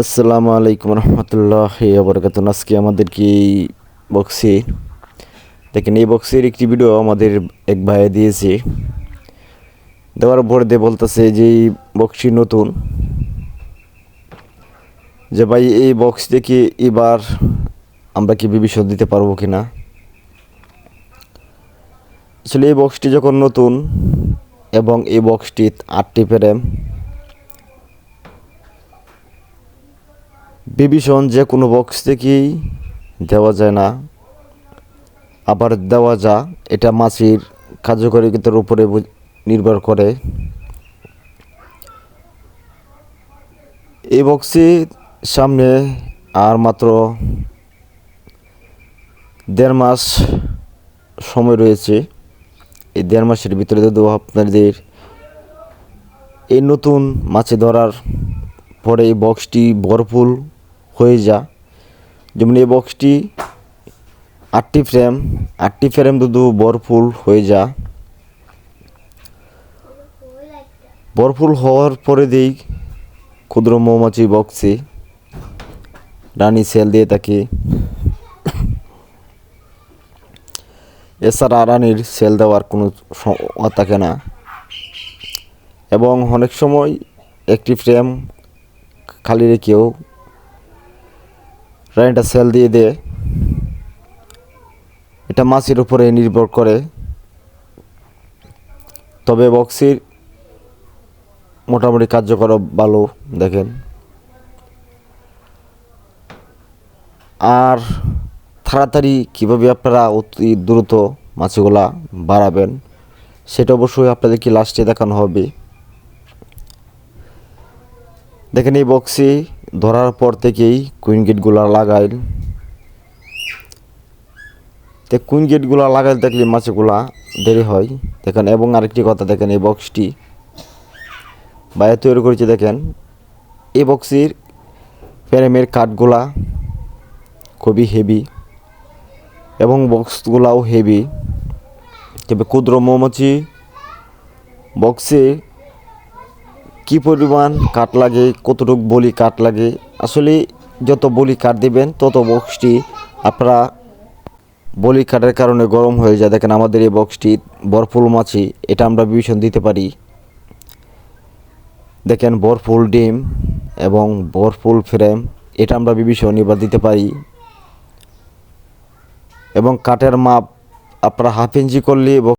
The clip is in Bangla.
আসসালামু আলাইকুম রহমতুল্লাহ আবরকাত আজকে আমাদের কি বক্সি দেখেন, এই বক্সের একটি ভিডিও আমাদের এক ভাইয়ে দিয়েছে। দেওয়ার পরে দিয়ে বলতেছে যে, এই বক্সটি নতুন। যে ভাই, এই বক্স থেকে এবার আমরা কি বিবিষদ দিতে পারব কি না আসলে এই বক্সটি যখন নতুন এবং এই বক্সটি আটটি ফ্রেম বিভীষণ যে কোনো বক্স থেকেই দেওয়া যায় না। আবার দেওয়া যা, এটা মাছির কার্যকারিতার উপরে নির্ভর করে। এই বক্সে সামনে আর মাত্র দেড় মাস সময় রয়েছে। এই দেড় মাসের ভিতরে যদি আপনাদের এই নতুন মাছে ধরার পরে এই বক্সটি ভরপুর হয়ে যা। যেমন এই বক্সটি আটটি ফ্রেম আটটি ফ্রেম দুধু বরফুল হয়ে যা। বরফুল হওয়ার পরে দিই ক্ষুদ্র মৌমাছি বক্সে রানী সেল দিয়ে থাকি এছাড়া রানীর সেল দেওয়ার কোনো থাকে না। এবং অনেক সময় একটি ফ্রেম খালি রেখেও রানিটা সেল দিয়ে দেয়। এটা মাছের উপরে নির্ভর করে। তবে বক্সির মোটামুটি কার্যকর ভালো, দেখেন। আর তাড়াতাড়ি কীভাবে আপনারা অতি দ্রুত মাছগুলা বাড়াবেন, সেটা অবশ্যই আপনাদেরকে লাস্টে দেখানো হবে। দেখেন এই বক্সে ধরার পর থেকেই কুইন গেটগুলো লাগাই তো কুইন গেটগুলো লাগাই দেখলে মাছগুলা দেরি হয়। দেখেন, এবং আরেকটি কথা দেখেন, এই বক্সটি বাইরে তৈরি করেছে দেখেন। এই বক্সের ফ্রেমের কাঠগুলা খুবই হেভি এবং বক্সগুলাও হেভি তবে ক্ষুদ্র মৌমাছি বক্সে কি পরিমাণ কাঠ লাগে, কতটুকু বলি কাঠ লাগে? আসলে যত বলি কাঠ দিবেন, তত বক্সটি আপনারা বলি কাঠের কারণে গরম হয়ে যায়। দেখেন আমাদের এই বক্সটি বরফুল মাছি, এটা আমরা বিভীষণ দিতে পারি। দেখেন বরফুল ডিম এবং বরফুল ফ্রেম, এটা আমরা বিভীষণ এবার দিতে পারি। এবং কাঠের মাপ আপনারা হাফ ইঞ্চি করলে